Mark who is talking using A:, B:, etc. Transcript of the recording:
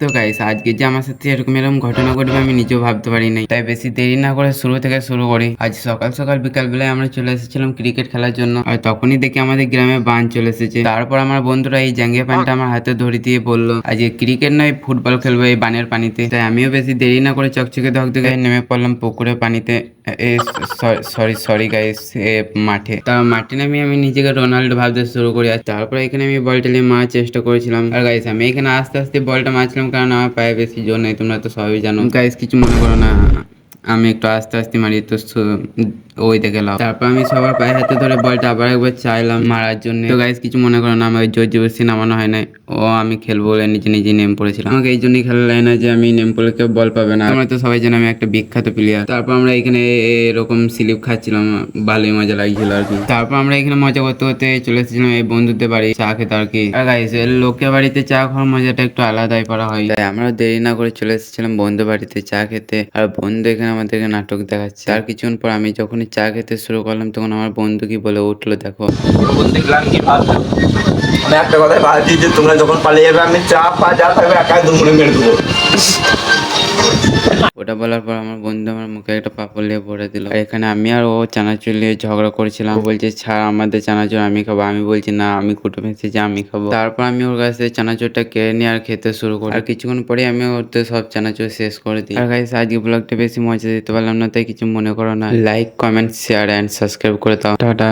A: তো গাইস আজকে যে আমার সাথে এরকম এরকম ঘটনা ঘটবে আমি নিজেও ভাবতে পারি নাই। তাই বেশি দেরি না করে শুরু থেকে শুরু করি। আজ সকাল সকাল বিকাল বেলায় আমরা চলে এসেছিলাম ক্রিকেট খেলার জন্য। আর তখনই দেখি আমাদের গ্রামে বান চলে এসেছে। তারপর আমার বন্ধুরা এই জাঙ্গিয়া প্যান্টটা আমার হাতে ধরে দিয়ে বলল আজকে ক্রিকেট নয়, ফুটবল খেলব এই বানের পানিতে। তাই আমিও বেশি দেরি না করে চকচকে ধকধকে নেমে পড়লাম পুকুরের পানিতে। সরি সরি গাইস মাঠে। তা মাঠে নামে আমি নিজেকে রোনাল্ডো ভাবতে শুরু করি আর তারপরে এখানে আমি বলটা নিয়ে মারার চেষ্টা করেছিলাম। আর গাইস আমি এখানে আস্তে আস্তে বলটা মারছিলাম কারণ আমার পায়ে বেশি জোর নেই, তোমরা তো সবই জানো। গাইস কিছু মনে করো না, আমি একটু আস্তে আস্তে মারি, তো সু- ওই দেখে তারপর আমি সবার পায়ে হাতে ধরে বলটা আবার একবার চাইলাম মারার জন্য। তো গাইস কিছু মনে করো না, আমার জোর জবরদস্তি নামানো হয় না ও আমি খেলব বলে নিজে নিজে নেম পড়েছিলাম। আমাকে এই জন্যই খেলা না যে আমি নেম পড়লে কেউ বল পাবে না। তোমরা তো সবাই জানো আমি একটা বিখ্যাত প্লেয়ার তারপর আমরা এখানে এরকম স্লিপ খাচ্ছিলাম, ভালোই মজা লাগছিল আর কি। তারপর আমরা এখানে মজা করতে করতে চলে এসেছিলাম এই বন্ধুদের বাড়ি, চা খেতে আর কি। আর গাইস লোকের বাড়িতে চা খাওয়ার মজাটা একটু আলাদাই করা হয়। তাই আমরা দেরি না করে চলে এসেছিলাম বন্ধু বাড়িতে চা খেতে। আর বন্ধু এখানে আমাদেরকে নাটক দেখাচ্ছে। আর কিছুক্ষণ পর আমি যখনই চা খেতে শুরু করলাম, তখন আমার বন্ধু কি বলে, উঠল, দেখো।
B: দেখলাম কি ভাবছ মানে একটা কথাই ভাবছি যে তোমরা যখন পালিয়ে যাবে, আমি চা, পা যা থাকবে, একাই দুমড়ে মেরে দেবো।
A: ওটা বলার পর আমার বন্ধু আমার মুখে একটা পাপড় নিয়ে পড়ে দিল। এখানে আমি আর ও চানাচুর নিয়ে ঝগড়া করেছিলাম। বলছে, ছাড়, আমাদের চানাচুর আমি খাব। আমি বলছি, না, আমি কুটুম এসেছি, আমি খাব। তারপর আমি ওর কাছ থেকে চানাচুরটা কেড়ে নিয়ে আর খেতে শুরু করি। আর কিছুক্ষণ পরে আমি ওতে সব চানাচুর শেষ করে দিই। আর গাইস আজকে ব্লগটা বেশি মজা দিতে পারলাম না, তাই কিছু মনে করো না। Like comment share and subscribe করে দাও। টাটা।